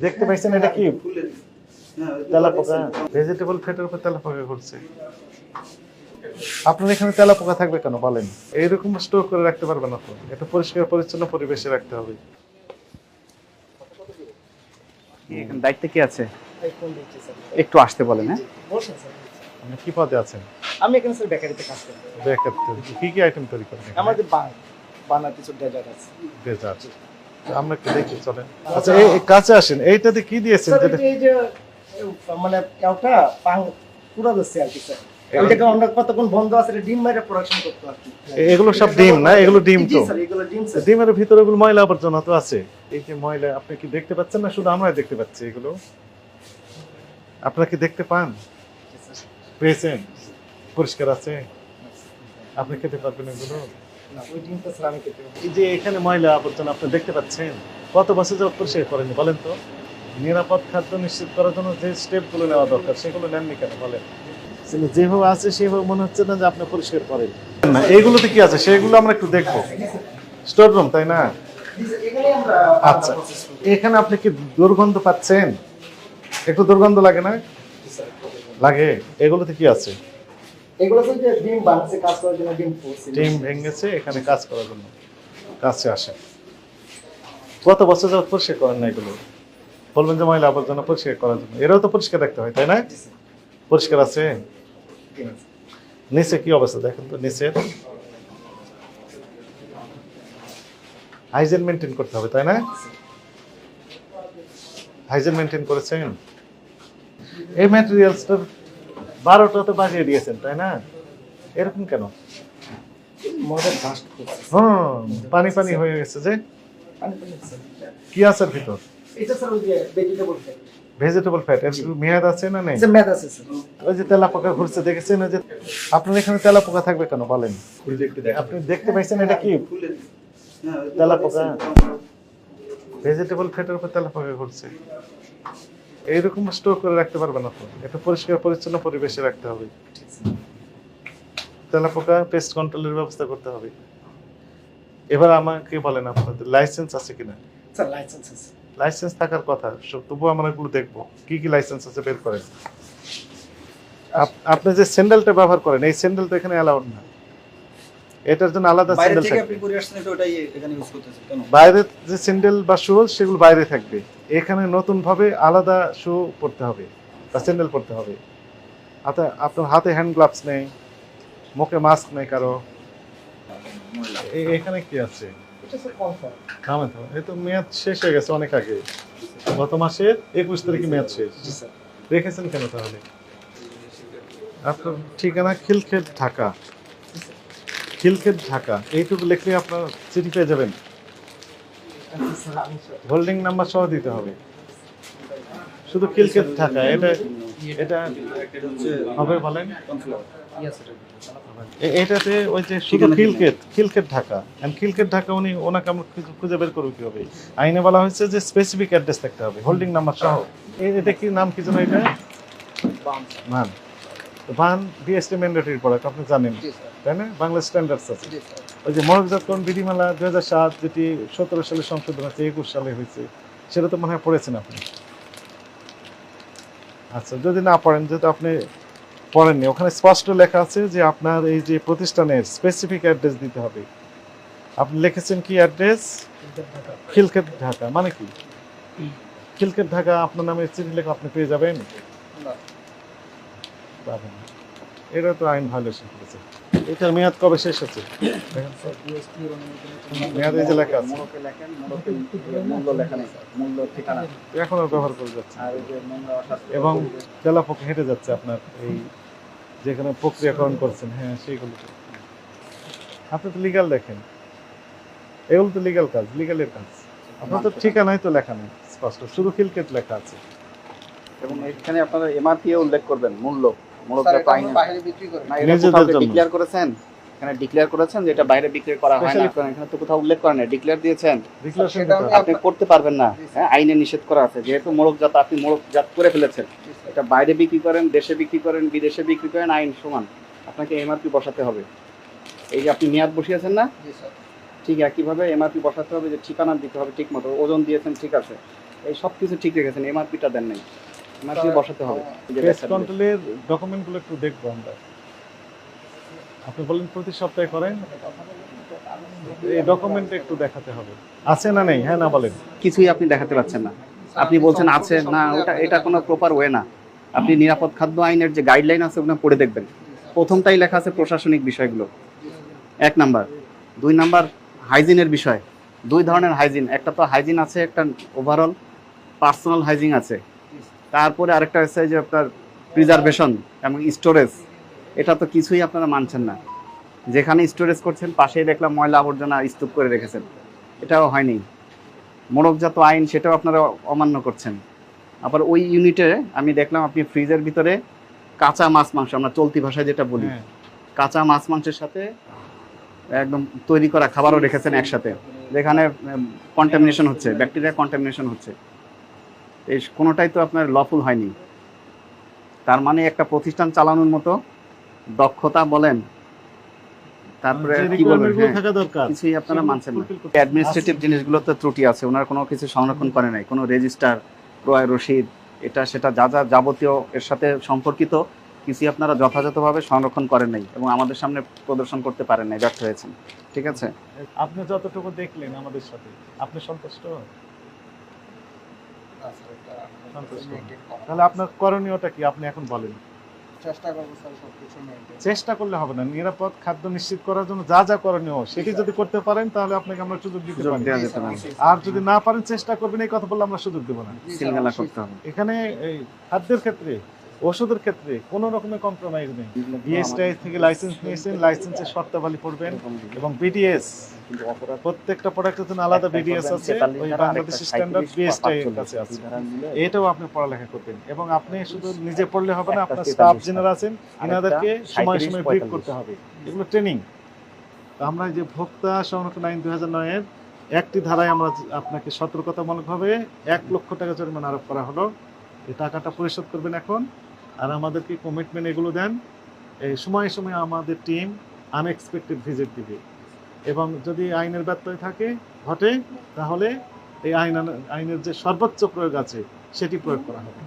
দেখতে পাইছেন এটা কি? হ্যাঁ, ভেজিটেবল উপর পোকা আপনার এখানে তেলা পোকা থাকবে কেন বলেন? এইরকম স্টোর করে রাখতে পারবেন না এটা পরিষ্কার পরিচ্ছন্ন পরিবেশে রাখতে হবে। এখানে দায়িত্বে কি আছে? একটু আসতে বলেন হ্যাঁ। আপনি কি পদে আছেন? আমি এখানে স্যার বেকারিতে কাজ করি। বেকার কি কি আইটেম তৈরি করেন আমাদের বান বানার কিছু ডেজার্ট আছে। ডেজার্ট আমরা একটু দেখি চলেন। আচ্ছা এই কাছে আসেন এইটাতে কি দিয়েছেন? এই যে মানে কেউটা পাং পুরো দিচ্ছে আর কি স্যার। ওইটাকে আমরা কতক্ষণ বন্ধ আছে ডিম মেরে প্রোডাকশন করতে আর কি এগুলো সব ডিম না? এগুলো ডিম তো? ডিমের ভিতরে এগুলো ময়লা আবর্জনা তো আছে। এই যে ময়লা আপনি কি দেখতে পাচ্ছেন না? শুধু আমরাই দেখতে পাচ্ছি এগুলো। আপনারা কি দেখতে পান? পেয়েছেন? পরিষ্কার আছে? আপনি খেতে পারবেন এগুলো? এখানে ময়লা আপনি দেখতে পাচ্ছেন, কত বছর করেনি, বলেন তো? নিরাপদ খাদ্য নিশ্চিত করার জন্য যে স্টেপগুলো নেওয়া দরকার, সেগুলো বলেন? যেভাবে আছে, সেভাবে মনে হচ্ছে না যে আপনি পরিষ্কার করেন। এইগুলোতে কি আছে? সেগুলো আমরা একটু দেখব। স্টোর রুম, তাই না? আচ্ছা এখানে আপনি কি দুর্গন্ধ পাচ্ছেন? একটু দুর্গন্ধ লাগে না? লাগে। এগুলোতে কি আছে? এগুলো ডিম বানছে কাজ এখানে কাজ করার জন্য। কাছে আসে। কত বছর যাবত পরিষ্কার করেন না এগুলো। বলবেন ময়লা আবর্জনা পরিষ্কার করার জন্য। এরাও তো পরিষ্কার রাখতে হয়, তাই না? পরিষ্কার আছে? নিচে কি অবস্থা দেখেন তো নিচের হাইজেন মেনটেন করতে হবে, তাই না? হাইজেন মেনটেন করেছেন। এই ম্যাটেরিয়ালসটার বারোটা তো বাজিয়ে দিয়েছেন তাই না? এরকম কেন? মদের হুম পানি পানি হয়ে গেছে যে। পানি পানি স্যার কি আছে ভিতর? এটা স্যার ওই যে ভেজিটেবল ভেজিটেবল ফ্যাট এর মেয়াদ আছে না নেই? এটা আছে ওই যে তেলা পোকা ঘুরছে দেখেছেন ওই যে? আপনার এখানে তেলা পোকা থাকবে কেন বলেন? আপনি দেখতে পাইছেন এটা কি? হ্যাঁ, তেলা পোকা ভেজিটেবল ফ্যাটের উপর তেলা পোকা ঘুরছে। এইরকম স্টোর করে রাখতে পারবেন আপনি। এটা পরিষ্কার পরিচ্ছন্ন পরিবেশে রাখতে হবে। তেলা পোকা পেস্ট কন্ট্রোলের ব্যবস্থা করতে হবে। এবার আমাকে বলেন আপনাদের লাইসেন্স আছে কিনা? স্যার লাইসেন্স আছে। লাইসেন্স থাকার কথা সব- তবুও আমরা এগুলো দেখব। কি কি লাইসেন্স আছে বের করেন? আপনি যে স্যান্ডেলটা ব্যবহার করেন এই স্যান্ডেল তো এখানে অ্যালাউড না। এটার জন্য আলাদা স্যান্ডেল থাকবে। বাইরের যে স্যান্ডেল বা শু সেগুলো বাইরে থাকবে। এখানে নতুন ভাবে আলাদা শু পরতে হবে বা স্যান্ডেল পরতে হবে। আতা- আপনার হাতে হ্যান্ড গ্লাভস নেই মুখে মাস্ক নেই কারও। এখানে কি আছে? এই তো মেয়াদ শেষ হয়ে গেছে অনেক আগে। গত মাসের একুশ তারিখে মেয়াদ শেষ। জি রেখেছেন কেন তাহলে? আপনার ঠিকানা খিলক্ষেত ঢাকা। খিলক্ষেত ঢাকা। এইটুকু লিখলে আপনার চিঠি পেয়ে যাবেন। আমি হোল্ডিং নাম্বার সহ দিতে হবে। শুধু খিলক্ষেত ঢাকা। এটা এটা হবে বলেন? এটাতে ওই যে শুধু খিলক্ষেত খিলক্ষেত ঢাকা। খিলক্ষেত ঢাকা উনি ওনাকে আমরা খুঁজে- বের করব কি হবে আইনে বলা হয়েছে যে স্পেসিফিক অ্যাড্রেস থাকতে হবে হোল্ডিং নাম্বার সহ। এটা কি নাম কি যেন এটা? বাম। ভান বিএসটি ম্যান্ডেটরি প্রোডাক্ট আপনি জানেন তাই না? বাংলা স্ট্যান্ডার্ডস আছে। ওই যে মনোজাতকরণ বিধিমালা দুই হাজার সাত যেটি সতেরো সালে সংশোধন হয়েছে একুশ সালে হয়েছে সেটা তো মনে হয় পড়েছেন আপনি। আচ্ছা যদি না পড়েন যেহেতু আপনি পড়েননি ওখানে স্পষ্ট লেখা আছে যে আপনার এই যে প্রতিষ্ঠানের স্পেসিফিক অ্যাড্রেস দিতে হবে। আপনি লিখেছেন কি অ্যাড্রেস খিলক্ষেত ঢাকা। মানে কি? খিলক্ষেত ঢাকা আপনার নামে চিঠি লেখা আপনি পেয়ে যাবেন। না পাবেন না। এটা তো আইন ভায়োলেশন করেছে এটার মেয়াদ কবে শেষ হচ্ছে? মেয়াদ এই যে লেখা আছে। এখন ব্যবহার করে যাচ্ছে। এবং জেলা তেলাপোকা হেঁটে যাচ্ছে আপনার এই যেখানে প্রক্রিয়াকরণ করছেন। হ্যাঁ সেইগুলো। আপনি তো লিগাল দেখেন। এগুলো তো লিগাল কাজ লিগালের কাজ। আপনার তো ঠিকানাই তো লেখা নেই স্পষ্ট। শুধু খিলকেট লেখা আছে। এবং এখানে আপনারা এমআরপি উল্লেখ করবেন মূল্য। মূল্য পাই না বাইরে বিক্রি করি। না নিজেদের জন্য। ডিক্লেয়ার করেছেন। এখানে ডিক্লেয়ার করেছেন যে এটা বাইরে বিক্রি করা হয় না। Specially- এখানে তো কোথাও উল্লেখ করেন না ডিক্লেয়ার দিয়েছেন। ডিক্লারেশন সেটা আমি আপনি করতে পারবেন না। হ্যাঁ আইনে নিষেধ করা আছে। যেহেতু মোড়কজাত আপনি মোড়কজাত করে ফেলেছেন। এটা বাইরে বিক্রি করেন দেশে বিক্রি করেন বিদেশে বিক্রি করেন আইন সমান। আপনাকে এমআরপি বসাতে হবে। এই যে আপনি মেয়াদ বসিয়েছেন না? ঠিক একইভাবে এমআরপি বসাতে হবে যে ঠিকানা দিতে হবে ঠিক মতো ওজন দিয়েছেন ঠিক আছে। এই সব কিছু ঠিক রেখেছেন। এমআরপিটা দেন নাই। বসাতে হবে। পেস্ট কন্ট্রোলের ডকুমেন্টগুলো একটু দেখব আমরা। আপনি বলেন প্রতি সপ্তাহে করেন? এই ডকুমেন্ট একটু দেখাতে হবে। আছে না নেই? হ্যাঁ না বলেন। কিছুই আপনি দেখাতে পাচ্ছেন না। আপনি বলছেন আছে না ওটা এটা কোনো প্রপার ওয়ে না। আপনি নিরাপদ খাদ্য আইনের যে গাইডলাইন আছে ওগুলো পড়ে দেখবেন। প্রথমটাই লেখা আছে প্রশাসনিক বিষয়গুলো। এক নাম্বার। দুই নাম্বার হাইজিনের বিষয়। দুই ধরনের হাইজিন একটা তো হাইজিন আছে একটা ওভারঅল পার্সোনাল হাইজিন আছে। তারপরে আরেকটা হচ্ছে যে আপনার প্রিজার্ভেশন এবং স্টোরেজ এটা তো কিছুই আপনারা মানছেন না। যেখানে স্টোরেজ করছেন পাশেই দেখলাম ময়লা আবর্জনা স্তূপ করে রেখেছেন। এটাও হয়নি। মোড়কজাত আইন সেটাও আপনারা অমান্য করছেন। আবার ওই ইউনিটে আমি দেখলাম আপনি ফ্রিজের ভিতরে কাঁচা মাছ মাংস আমরা চলতি ভাষায় যেটা বলি হ্যাঁ। কাঁচা মাছ মাংসের সাথে একদম তৈরি করা খাবারও রেখেছেন একসাথে। যেখানে কন্টামিনেশন হচ্ছে ব্যাকটেরিয়া কন্টামিনেশন হচ্ছে। এই কোনোটাই তো আপনার লফুল হয়নি। তার মানে একটা প্রতিষ্ঠান চালানোর মতো দক্ষতা বলেন তারপরে কি বলবেন? হ্যাঁ। থাকা দরকার। কিছুই আপনারা মানছেন না। অ্যাডমিনিস্ট্রেটিভ জিনিসগুলো তো ত্রুটি আছে ওনার কোনো কিছু সংরক্ষণ করে নাই। কোনো রেজিস্টার ক্রয় রসিদ এটা সেটা যা যা যাবতীয় এর সাথে সম্পর্কিত কিছুই আপনারা যথাযথভাবে সংরক্ষণ করেন নাই এবং আমাদের সামনে প্রদর্শন করতে পারেন নাই ব্যর্থ হয়েছেন। ঠিক আছে? আপনি যতটুকু দেখলেন আমাদের সাথে আপনি সন্তুষ্ট? তাহলে আপনার করণীয়টা কি? আপনি এখন বলেন। চেষ্টা করব স্যার সবকিছু চেষ্টা করলে হবে না। নিরাপদ খাদ্য নিশ্চিত করার জন্য যা যা করণীয় সেটি যদি করতে পারেন তাহলে আপনাকে আমরা সুযোগ দিতে পারি। দেওয়া যেতে পারে। আর যদি না পারেন চেষ্টা করবেন এই কথা বললে আমরা সুযোগ দেবো না। করতে হবে। এখানে এই খাদ্যের ক্ষেত্রে ওষুধের ক্ষেত্রে কোনো রকমের কম্প্রোমাইজ নেই। বিএসটাই থেকে লাইসেন্স নিয়েছেন লাইসেন্সের শর্তাবলী পড়বেন এবং বিডিএস প্রত্যেকটা প্রোডাক্টের জন্য আলাদা বিডিএস আছে ওই বাংলাদেশ স্ট্যান্ডার্ড বিএসটাই এর কাছে আছে। এটাও আপনি পড়ালেখা করবেন এবং আপনি শুধু নিজে পড়লে হবে না আপনার স্টাফ যারা আছেন এনাদেরকে সময় সময় ব্রিফ করতে হবে। এগুলো ট্রেনিং আমরা যে ভোক্তা সংরক্ষণ আইন দুই হাজার নয়ের একটি ধারায় আমরা আপনাকে সতর্কতামূলকভাবে এক লক্ষ টাকা জরিমানা আরোপ করা হলো। এই টাকাটা পরিশোধ করবেন এখন। আর আমাদেরকে কমিটমেন্ট এগুলো দেন। এই সময়ে সময়ে আমাদের টিম আনএক্সপেক্টেড ভিজিট দিবে। এবং যদি আইনের ব্যত্যয় থাকে, ঘটে, তাহলে এই আইন আইনের যে সর্বোচ্চ প্রয়োগ আছে, সেটি প্রয়োগ করা হবে।